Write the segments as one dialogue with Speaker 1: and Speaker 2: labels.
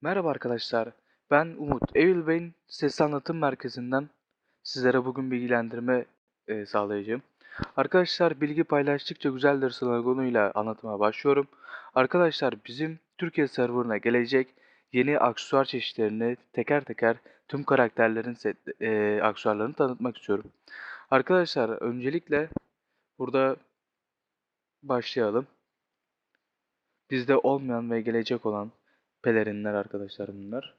Speaker 1: Merhaba arkadaşlar, ben Umut. Eylül Bey'in Sesli Anlatım Merkezi'nden sizlere bugün bilgilendirme e, sağlayacağım. Arkadaşlar bilgi paylaştıkça güzeldir sloganıyla anlatıma başlıyorum. Arkadaşlar bizim Türkiye serverına gelecek yeni aksesuar çeşitlerini teker teker tüm karakterlerin set, e, aksesuarlarını tanıtmak istiyorum. Arkadaşlar öncelikle burada başlayalım. Bizde olmayan ve gelecek olan pelerinler arkadaşlar bunlar.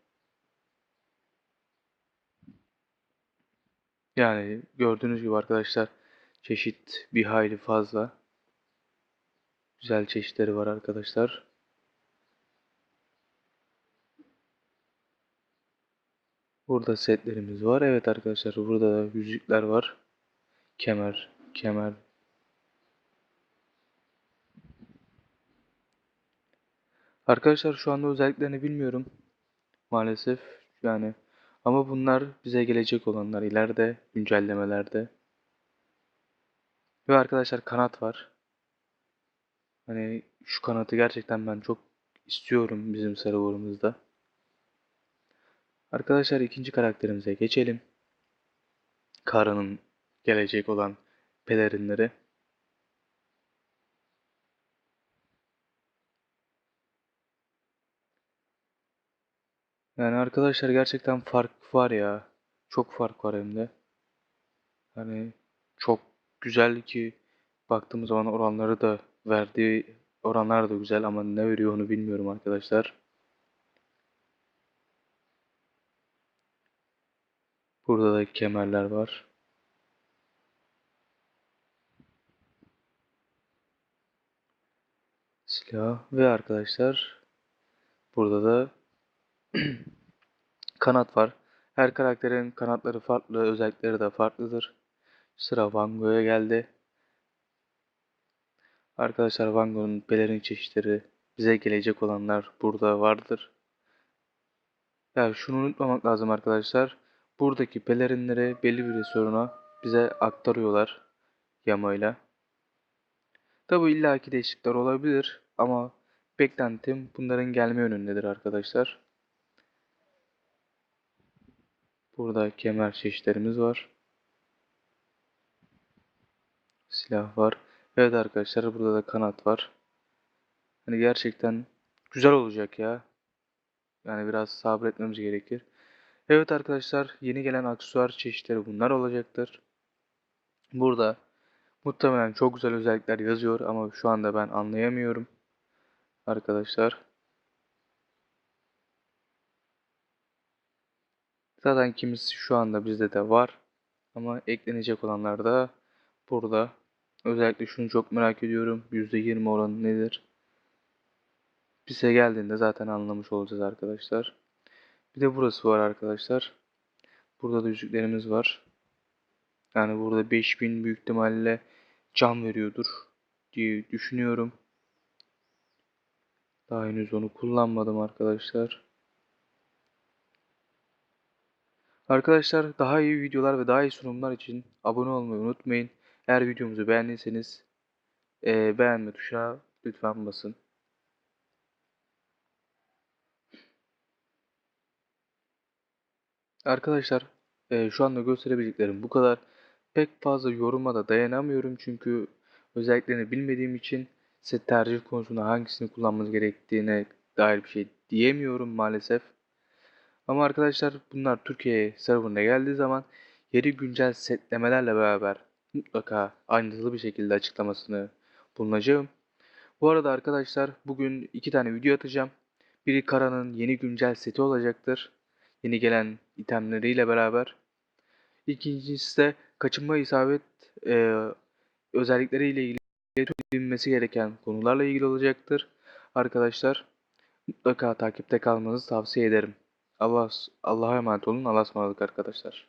Speaker 1: Yani gördüğünüz gibi arkadaşlar çeşit bir hayli fazla. Güzel çeşitleri var arkadaşlar. Burada setlerimiz var. Evet arkadaşlar burada da yüzükler var. Kemer, kemer. Arkadaşlar şu anda özelliklerini bilmiyorum. Maalesef yani ama bunlar bize gelecek olanlar ileride güncellemelerde. Ve arkadaşlar kanat var. Hani şu kanatı gerçekten ben çok istiyorum bizim serverımızda. Arkadaşlar ikinci karakterimize geçelim. Kara'nın gelecek olan pelerinleri. Yani arkadaşlar gerçekten fark var ya. Çok fark var hem de. Hani çok güzel ki baktığımız zaman oranları da verdiği oranlar da güzel ama ne veriyor onu bilmiyorum arkadaşlar. Burada da kemerler var. Silah ve arkadaşlar burada da kanat var. Her karakterin kanatları farklı, özellikleri de farklıdır. Sıra Van Gogh'a geldi. Arkadaşlar Van Gogh'un pelerin çeşitleri bize gelecek olanlar burada vardır. Ya şunu unutmamak lazım arkadaşlar. Buradaki pelerinleri belli bir soruna bize aktarıyorlar yamayla. Tabi illaki değişiklikler olabilir ama beklentim bunların gelme yönündedir arkadaşlar. Burada kemer çeşitlerimiz var. Silah var. Evet arkadaşlar burada da kanat var. Hani gerçekten güzel olacak ya. Yani biraz sabretmemiz gerekir. Evet arkadaşlar yeni gelen aksesuar çeşitleri bunlar olacaktır. Burada muhtemelen çok güzel özellikler yazıyor ama şu anda ben anlayamıyorum. Arkadaşlar. Zaten kimisi şu anda bizde de var. Ama eklenecek olanlar da burada. Özellikle şunu çok merak ediyorum. %20 oranı nedir? Bize geldiğinde zaten anlamış olacağız arkadaşlar. Bir de burası var arkadaşlar. Burada da yüzüklerimiz var. Yani burada 5000 büyük ihtimalle can veriyordur diye düşünüyorum. Daha henüz onu kullanmadım arkadaşlar. Arkadaşlar daha iyi videolar ve daha iyi sunumlar için abone olmayı unutmayın. Eğer videomuzu beğendiyseniz e, beğenme tuşuna lütfen basın. Arkadaşlar e, şu anda gösterebildiklerim bu kadar. Pek fazla yoruma da dayanamıyorum çünkü özelliklerini bilmediğim için size tercih konusunda hangisini kullanmanız gerektiğine dair bir şey diyemiyorum maalesef. Ama arkadaşlar bunlar Türkiye'ye serverına geldiği zaman yeri güncel setlemelerle beraber mutlaka ayrıntılı bir şekilde açıklamasını bulunacağım. Bu arada arkadaşlar bugün iki tane video atacağım. Biri Kara'nın yeni güncel seti olacaktır. Yeni gelen itemleriyle beraber. İkincisi de kaçınma isabet e, özellikleriyle ilgili bilinmesi gereken konularla ilgili olacaktır. Arkadaşlar mutlaka takipte kalmanızı tavsiye ederim. Allah Allah'a emanet olun. Allah'a ısmarladık arkadaşlar.